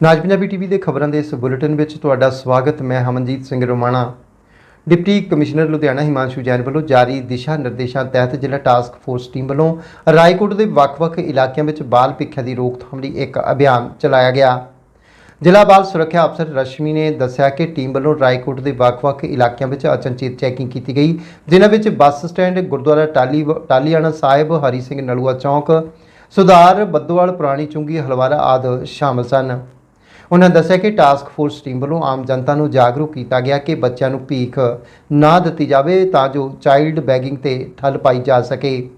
ਨਾਜ Punjabi TV ਦੇ ਖਬਰਾਂ ਦੇ ਇਸ ਬੁਲੇਟਿਨ ਵਿੱਚ ਤੁਹਾਡਾ ਸਵਾਗਤ। ਮੈਂ ਹਮਨਜੀਤ ਸਿੰਘ ਰੋਮਾਣਾ। ਡਿਪਟੀ ਕਮਿਸ਼ਨਰ ਲੁਧਿਆਣਾ ਹਿਮਾਂਸ਼ੂ ਜੈਨ ਵੱਲੋਂ ਜਾਰੀ ਦਿਸ਼ਾ ਨਿਰਦੇਸ਼ਾਂ ਤਹਿਤ ਜ਼ਿਲ੍ਹਾ ਟਾਸਕ ਫੋਰਸ ਟੀਮ ਵੱਲੋਂ ਰਾਏਕੋਟ ਦੇ ਵੱਖ-ਵੱਖ ਇਲਾਕਿਆਂ ਵਿੱਚ ਬਾਲ ਭਿੱਖਿਆ ਦੀ ਰੋਕਥਾਮ ਲਈ ਇੱਕ ਅਭਿਆਨ ਚਲਾਇਆ ਗਿਆ। ਜ਼ਿਲ੍ਹਾ ਬਾਲ ਸੁਰੱਖਿਆ ਅਫਸਰ ਰਸ਼ਮੀ ਨੇ ਦੱਸਿਆ ਕਿ ਟੀਮ ਵੱਲੋਂ ਰਾਏਕੋਟ ਦੇ ਵੱਖ-ਵੱਖ ਇਲਾਕਿਆਂ ਵਿੱਚ ਅਚਨਚੇਤ ਚੈਕਿੰਗ ਕੀਤੀ ਗਈ, ਜਿਨ੍ਹਾਂ ਵਿੱਚ ਬੱਸ ਸਟੈਂਡ, ਗੁਰਦੁਆਰਾ ਟਾਲੀ ਟਾਲੀਆਣਾ ਸਾਹਿਬ, ਹਰੀ ਸਿੰਘ ਨਲੂਆ ਚੌਂਕ, ਸੁਧਾਰ, ਬੱਦੋਵਾਲ, ਪੁਰਾਣੀ ਚੁੰਗੀ, ਹਲਵਾਰਾ ਆਦਿ ਸ਼ਾਮਲ ਸਨ। ਉਹਨਾਂ ਦੱਸਿਆ ਕਿ ਟਾਸਕ ਫੋਰਸ ਟੀਮ ਵੱਲੋਂ ਆਮ ਜਨਤਾ ਨੂੰ ਜਾਗਰੂਕ ਕੀਤਾ ਗਿਆ ਕਿ ਬੱਚਿਆਂ ਨੂੰ ਭੀਖ ਨਾ ਦਿੱਤੀ ਜਾਵੇ ਤਾਂ ਜੋ ਚਾਈਲਡ ਬੈਗਿੰਗ ਤੇ ਠੱਲ ਪਾਈ ਜਾ ਸਕੇ।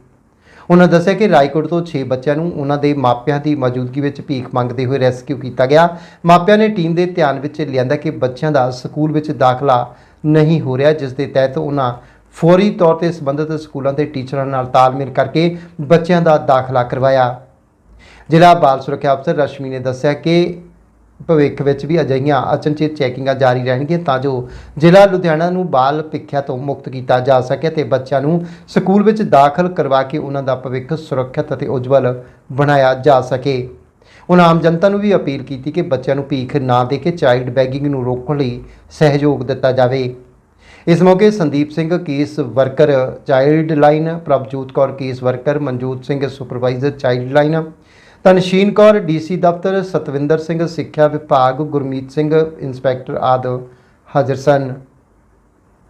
ਉਹਨਾਂ ਦੱਸਿਆ ਕਿ ਰਾਏਕੋਟ ਤੋਂ 6 ਬੱਚਿਆਂ ਨੂੰ ਉਹਨਾਂ ਦੇ ਮਾਪਿਆਂ ਦੀ ਮੌਜੂਦਗੀ ਵਿੱਚ ਭੀਖ ਮੰਗਦੇ ਹੋਏ ਰੈਸਕਿਊ ਕੀਤਾ ਗਿਆ। ਮਾਪਿਆਂ ਨੇ ਟੀਮ ਦੇ ਧਿਆਨ ਵਿੱਚ ਲਿਆਂਦਾ ਕਿ ਬੱਚਿਆਂ ਦਾ ਸਕੂਲ ਵਿੱਚ ਦਾਖਲਾ ਨਹੀਂ ਹੋ ਰਿਹਾ, ਜਿਸ ਦੇ ਤਹਿਤ ਉਹਨਾਂ ਫੌਰੀ ਤੌਰ ਤੇ ਸੰਬੰਧਿਤ ਸਕੂਲਾਂ ਦੇ ਟੀਚਰਾਂ ਨਾਲ ਤਾਲਮੇਲ ਕਰਕੇ ਬੱਚਿਆਂ ਦਾ ਦਾਖਲਾ ਕਰਵਾਇਆ। ਜ਼ਿਲ੍ਹਾ ਬਾਲ ਸੁਰੱਖਿਆ ਅਫਸਰ ਰਸ਼ਮੀ ਨੇ ਦੱਸਿਆ ਕਿ ਭਵਿੱਖ ਵਿੱਚ ਵੀ ਅਜਿਹੀਆਂ ਅਚਨਚੇਤ ਚੈਕਿੰਗਾਂ ਜਾਰੀ ਰਹਿਣਗੀਆਂ ਤਾਂ ਜੋ ਜ਼ਿਲ੍ਹਾ ਲੁਧਿਆਣਾ ਨੂੰ ਬਾਲ ਭਿੱਖਿਆ ਤੋਂ ਮੁਕਤ ਕੀਤਾ ਜਾ ਸਕੇ ਤੇ ਬੱਚਿਆਂ ਨੂੰ ਸਕੂਲ ਵਿੱਚ ਦਾਖਲ ਕਰਵਾ ਕੇ ਉਹਨਾਂ ਦਾ ਭਵਿੱਖ ਸੁਰੱਖਿਅਤ ਅਤੇ ਉਜਵਲ ਬਣਾਇਆ ਜਾ ਸਕੇ। ਉਹਨਾਂ ਆਮ ਜਨਤਾ ਨੂੰ ਵੀ ਅਪੀਲ ਕੀਤੀ ਕਿ ਬੱਚਿਆਂ ਨੂੰ ਭੀਖ ਨਾ ਦੇ ਕੇ ਚਾਈਲਡ ਬੈਗਿੰਗ ਨੂੰ ਰੋਕਣ ਲਈ ਸਹਿਯੋਗ ਦਿੱਤਾ ਜਾਵੇ। ਇਸ ਮੌਕੇ Sandeep Singh case worker child line Prabhjot Kaur case worker, Manjot Singh supervisor child line Tanshin Kaur DC ਦਫ਼ਤਰ ਸਤਵਿੰਦਰ ਸਿੰਘ ਸਿੱਖਿਆ ਵਿਭਾਗ ਗੁਰਮੀਤ ਸਿੰਘ ਇੰਸਪੈਕਟਰ ਆਦਿ ਹਾਜ਼ਰ ਸਨ।